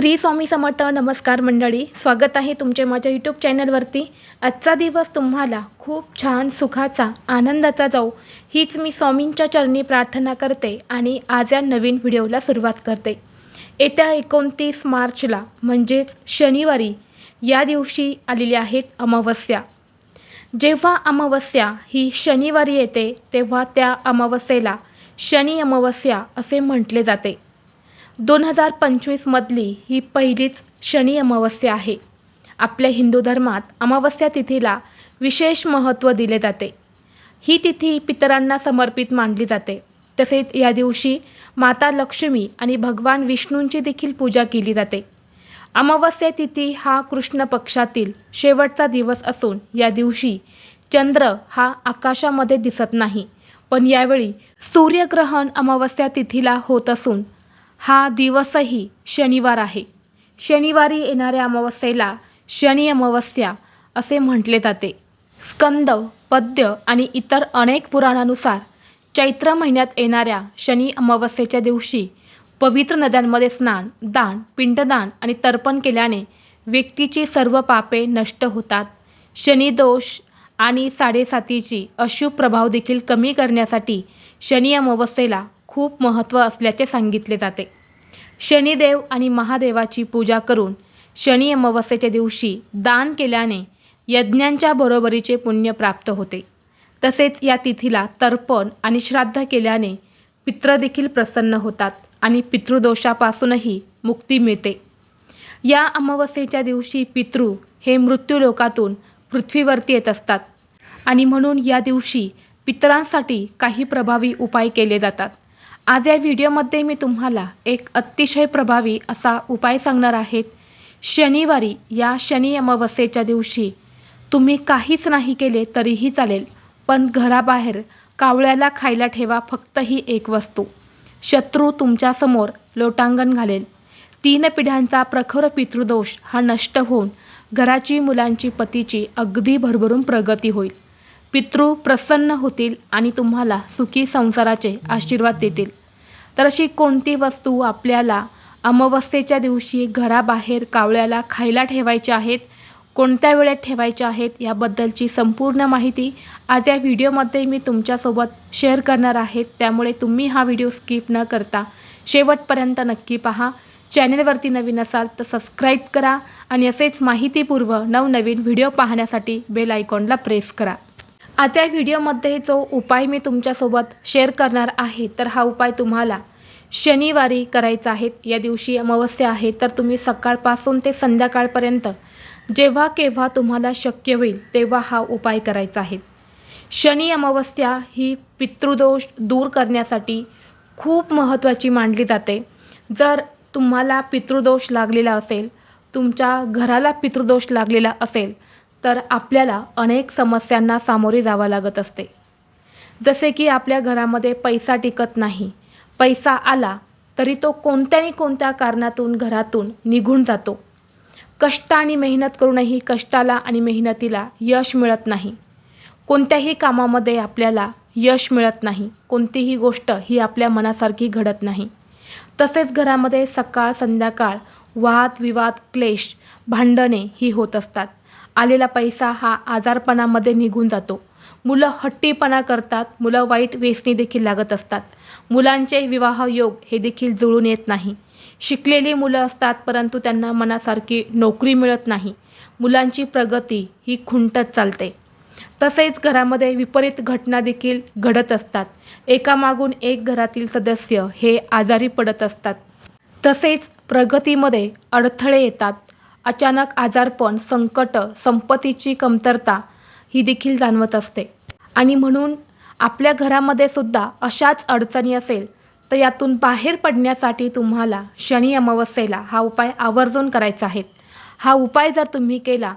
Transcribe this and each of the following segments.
श्री स्वामी समर्थ नमस्कार मंडळी स्वागत आहे तुमचे माझ्या यूट्यूब चॅनलवरती आजचा दिवस तुम्हाला खूप छान सुखाचा आनंदाचा जाऊ हीच मी स्वामींच्या चरणी प्रार्थना करते आणि आज या नवीन व्हिडिओला सुरुवात करते. येत्या एकोणतीस मार्चला म्हणजेच शनिवारी या दिवशी आलेली आहेत अमावस्या. जेव्हा अमावस्या ही शनिवारी येते तेव्हा त्या अमावस्येला शनी अमावस्या असे म्हटले जाते. दोन हजार पंचवीसमधली ही पहिलीच शनी अमावस्या आहे. आपल्या हिंदू धर्मात अमावस्या तिथीला विशेष महत्त्व दिले जाते. ही तिथी पितरांना समर्पित मानली जाते. तसेच या दिवशी माता लक्ष्मी आणि भगवान विष्णूंची देखील पूजा केली जाते. अमावस्या तिथी हा कृष्ण पक्षातील शेवटचा दिवस असून या दिवशी चंद्र हा आकाशामध्ये दिसत नाही. पण यावेळी सूर्यग्रहण अमावस्या तिथीला होत असून हा दिवसही शनिवार आहे. शनिवारी येणाऱ्या अमावस्येला शनी अमावस्या असे म्हटले जाते. स्कंद पद्य आणि इतर अनेक पुराणानुसार चैत्र महिन्यात येणाऱ्या शनी अमावस्येच्या दिवशी पवित्र नद्यांमध्ये स्नान दान पिंडदान आणि तर्पण केल्याने व्यक्तीची सर्व पापे नष्ट होतात. शनिदोष आणि साडेसातीची अशुभ प्रभाव देखील कमी करण्यासाठी शनी अमावस्येला खूप महत्त्व असल्याचे सांगितले जाते. शनिदेव आणि महादेवाची पूजा करून शनी अमावस्येच्या दिवशी दान केल्याने यज्ञांच्या बरोबरीचे पुण्य प्राप्त होते. तसेच या तिथीला तर्पण आणि श्राद्ध केल्याने पित्रदेखील प्रसन्न होतात आणि पितृदोषापासूनही मुक्ती मिळते. या अमावस्येच्या दिवशी पितृ हे मृत्यूलोकातून पृथ्वीवरती येत असतात आणि म्हणून या दिवशी पितरांसाठी काही प्रभावी उपाय केले जातात. आज या व्हिडिओमध्ये मी तुम्हाला एक अतिशय प्रभावी असा उपाय सांगणार आहेत शनिवारी या शनी अमावस्येच्या दिवशी तुम्ही काहीच नाही केले तरीही चालेल पण घराबाहेर कावळ्याला खायला ठेवा फक्त ही एक वस्तू. शत्रू तुमच्यासमोर लोटांगण घालेल. तीन पिढ्यांचा प्रखर पितृदोष हा नष्ट होऊन घराची मुलांची पतीची अगदी भरभरून प्रगती होईल. पितृ प्रसन्न होतील आणि तुम्हाला सुखी संसाराचे आशीर्वाद देतील. तर अशी कोणती वस्तू आपल्याला अमावस्येच्या दिवशी घराबाहेर कावळ्याला खायला ठेवायच्या आहेत कोणत्या वेळेत ठेवायच्या आहेत याबद्दलची संपूर्ण माहिती आज या व्हिडिओमध्ये मी तुमच्यासोबत शेअर करणार आहे. त्यामुळे तुम्ही हा व्हिडिओ स्किप न करता शेवटपर्यंत नक्की पहा. चॅनेलवरती नवीन असाल तर सबस्क्राईब करा आणि असेच माहितीपूर्व नवनवीन व्हिडिओ पाहण्यासाठी बेल आयकॉनला प्रेस करा. आजच्या व्हिडिओमध्ये जो उपाय मी तुमच्यासोबत शेअर करणार आहे तर हा उपाय तुम्हाला शनिवारी करायचं आहेत या दिवशी अमावस्या आहे तर तुम्ही सकाळपासून ते संध्याकाळपर्यंत जेव्हा केव्हा तुम्हाला शक्य होईल तेव्हा हा उपाय करायचा आहे. शनी अमावस्या ही पितृदोष दूर करण्यासाठी खूप महत्त्वाची मानली जाते. जर तुम्हाला पितृदोष लागलेला असेल तुमच्या घराला पितृदोष लागलेला असेल तर आपल्याला अनेक समस्यांना सामोरे जावं लागत असते. जसे की आपल्या घरामध्ये पैसा टिकत नाही पैसा आला तरी तो कोणत्याही कोणत्या कारणातून घरातून निघून जातो. कष्ट आणि मेहनत करूनही कष्टाला आणि मेहनतीला यश मिळत नाही. कोणत्याही कामामध्ये आपल्याला यश मिळत नाही. कोणतीही गोष्ट ही आपल्या मनासारखी घडत नाही. तसेच घरामध्ये सकाळ संध्याकाळ वाद विवाद क्लेश भांडणे ही होत असतात. आलेला पैसा हा आजारपणामध्ये निघून जातो. मुलं हट्टीपणा करतात मुलं वाईट व्यसनी देखील लागत असतात. मुलांचे विवाह योग हे देखील जुळून येत नाही. शिकलेली मुलं असतात परंतु त्यांना मनासारखी नोकरी मिळत नाही. मुलांची प्रगती ही खुंटत चालते. तसेच घरामध्ये विपरीत घटना देखील घडत असतात. एकामागून एक घरातील सदस्य हे आजारी पडत असतात. तसेच प्रगतीमध्ये अडथळे येतात. अचानक आजारपण संकट संपत्तीची कमतरता ही देखील जाणवत असते. आणि म्हणून आपल्या घरामध्ये सुद्धा अशाच अडचणी असेल तर यातून बाहेर पडण्यासाठी तुम्हाला शनी अमावस्येला हा उपाय आवर्जून करायचा आहे. हा उपाय जर तुम्ही केला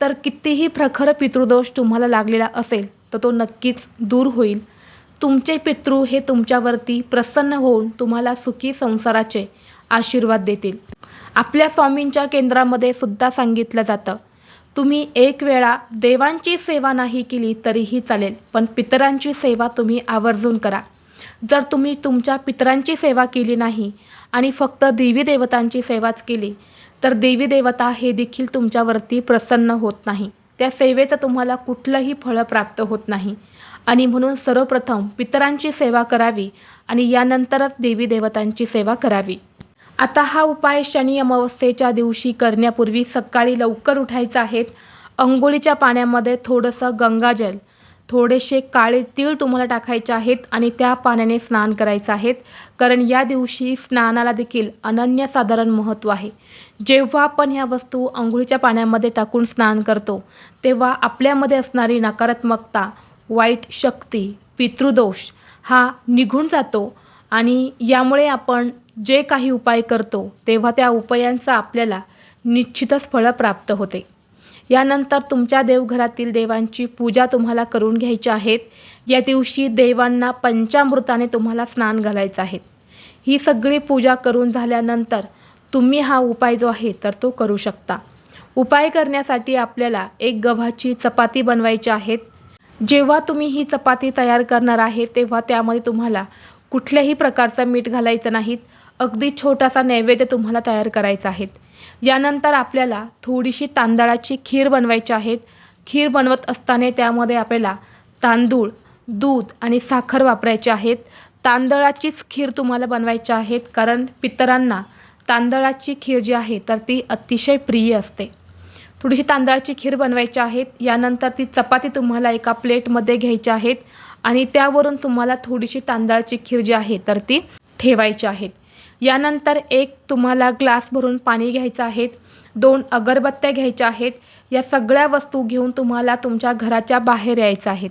तर कितीही प्रखर पितृदोष तुम्हाला लागलेला असेल तर तो नक्कीच दूर होईल. तुमचे पितृ हे तुमच्यावरती प्रसन्न होऊन तुम्हाला सुखी संसाराचे आशीर्वाद देतील. आपल्या स्वामींच्या केंद्रामध्ये सुद्धा सांगितलं जातं तुम्ही एक वेळा देवांची सेवा नाही केली तरीही चालेल पण पितरांची सेवा तुम्ही आवर्जून करा. जर तुम्ही तुमच्या पितरांची सेवा केली नाही आणि फक्त देवी देवतांची सेवाच केली तर देवी देवता हे देखील तुमच्यावरती प्रसन्न होत नाही. त्या सेवेचं तुम्हाला कुठलंही फळ प्राप्त होत नाही. आणि म्हणून सर्वप्रथम पितरांची सेवा करावी आणि यानंतरच देवी देवतांची सेवा करावी. आता हा उपाय शनी अमावस्येच्या दिवशी करण्यापूर्वी सकाळी लवकर उठायचं आहे. अंघोळीच्या पाण्यामध्ये थोडंसं गंगाजल थोडेसे काळे तीळ तुम्हाला टाकायचे आहेत आणि त्या पाण्याने स्नान करायचं आहेत कारण या दिवशी स्नानाला देखील अनन्यसाधारण महत्त्व आहे. जेव्हा आपण ह्या वस्तू अंघोळीच्या पाण्यामध्ये टाकून स्नान करतो तेव्हा आपल्यामध्ये असणारी नकारात्मकता वाईट शक्ती पितृदोष हा निघून जातो आणि यामुळे आपण जे काही उपाय करतो तेव्हा त्या उपायांचा आपल्याला निश्चितच फळं प्राप्त होते. यानंतर तुमच्या देवघरातील देवांची पूजा तुम्हाला करून घ्यायची आहेत. या दिवशी देवांना पंचामृताने तुम्हाला स्नान घालायचं आहे. ही सगळी पूजा करून झाल्यानंतर तुम्ही हा उपाय जो आहे तर तो करू शकता. उपाय करण्यासाठी आपल्याला एक गव्हाची चपाती बनवायची आहेत जेव्हा तुम्ही ही चपाती तयार करणार आहे तेव्हा त्यामध्ये तुम्हाला कुठल्याही प्रकारचं मीठ घालायचं नाहीत. अगदी छोटासा नैवेद्य तुम्हाला तयार करायचा आहे. यानंतर आपल्याला थोडीशी तांदळाची खीर बनवायची आहेत खीर बनवत असताना त्यामध्ये आपल्याला तांदूळ दूध आणि साखर वापरायचे आहेत तांदळाचीच खीर तुम्हाला बनवायची आहेत कारण पितरांना तांदळाची खीर जी आहे तर ती अतिशय प्रिय असते. थोडीशी तांदळाची खीर बनवायची आहेत यानंतर ती चपाती तुम्हाला एका प्लेटमध्ये घ्यायची आहेत आणि त्यावरून तुम्हाला थोडीशी तांदळाची खीर जी आहे तर ती ठेवायची आहेत यानंतर एक तुम्हाला ग्लास भरून पाणी घ्यायचं आहे दोन अगरबत्त्या घ्यायच्या आहेत या सगळ्या वस्तू घेऊन तुम्हाला तुमच्या घराच्या बाहेर यायचं आहेत.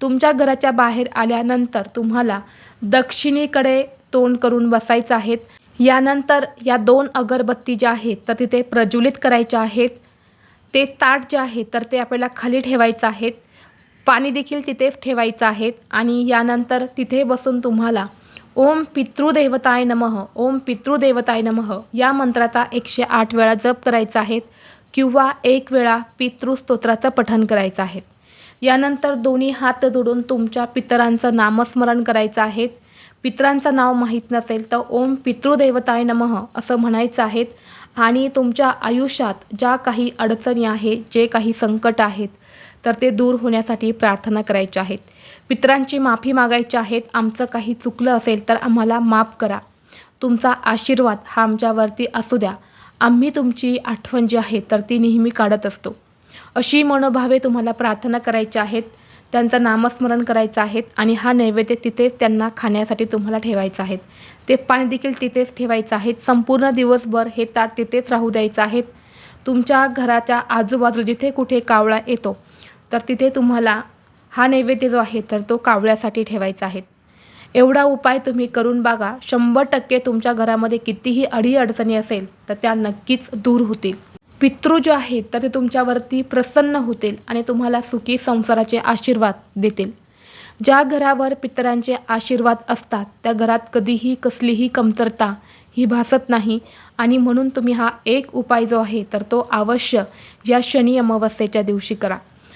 तुमच्या घराच्या बाहेर आल्यानंतर तुम्हाला दक्षिणेकडे तोंड करून बसायचं आहेत. यानंतर या दोन अगरबत्ती ज्या आहेत तर तिथे प्रज्वलित करायच्या आहेत. ते ताट जे आहे तर ते आपल्याला खाली ठेवायचं आहेत. पाणी देखील तिथेच ठेवायचं आहेत आणि यानंतर तिथे बसून तुम्हाला ओम पितृदेवताय नमः ओम पितृदेवताय नमः. या मंत्राचा एकशे आठ वेळा जप करायचा आहे किंवा एक वेळा पितृस्तोत्राचं पठण करायचं आहे. यानंतर दोन्ही हात जोडून तुमच्या पितरांचं नामस्मरण करायचं आहे. पितरांचं नाव माहीत नसेल तर ओम पितृदेवताय नमः असं म्हणायचं आहे. आणि तुमच्या आयुष्यात ज्या काही अडचणी आहे जे काही संकट आहेत तर ते दूर होण्यासाठी प्रार्थना करायच्या आहेत पितरांची माफी मागायची आहेत आमचं काही चुकलं असेल तर आम्हाला माफ करा. तुमचा आशीर्वाद हा आमच्यावरती असू द्या. आम्ही तुमची आठवण जी आहे तर ती नेहमी काढत असतो. अशी मनोभावे तुम्हाला प्रार्थना करायची आहेत त्यांचं नामस्मरण करायचं आहे आणि हा नैवेद्य तिथेच त्यांना खाण्यासाठी तुम्हाला ठेवायचं आहे. ते पाणी देखील तिथेच ठेवायचं आहे. संपूर्ण दिवसभर हे ताट तिथेच राहू द्यायचं आहेत तुमच्या घराच्या आजूबाजू जिथे कुठे कावळा येतो तर तिथे तुम्हाला हा नैवेद्य जो आहे तर तो कावळ्यासाठी ठेवायचा आहे. एवढा उपाय तुम्ही करून बघा. शंभर टक्के तुमच्या घरामध्ये कितीही अडीअडचणी असेल तर त्या नक्कीच दूर होतील. पितृ जे आहेत तर ते तुमच्यावरती प्रसन्न होतील आणि तुम्हाला सुखी संसाराचे आशीर्वाद देतील. ज्या घरावर पितरांचे आशीर्वाद असतात त्या घरात कधीही कसलीही कमतरता ही भासत नाही. आणि म्हणून तुम्ही हा एक उपाय जो आहे तर तो अवश्य या शनी अमावस्येच्या दिवशी करा.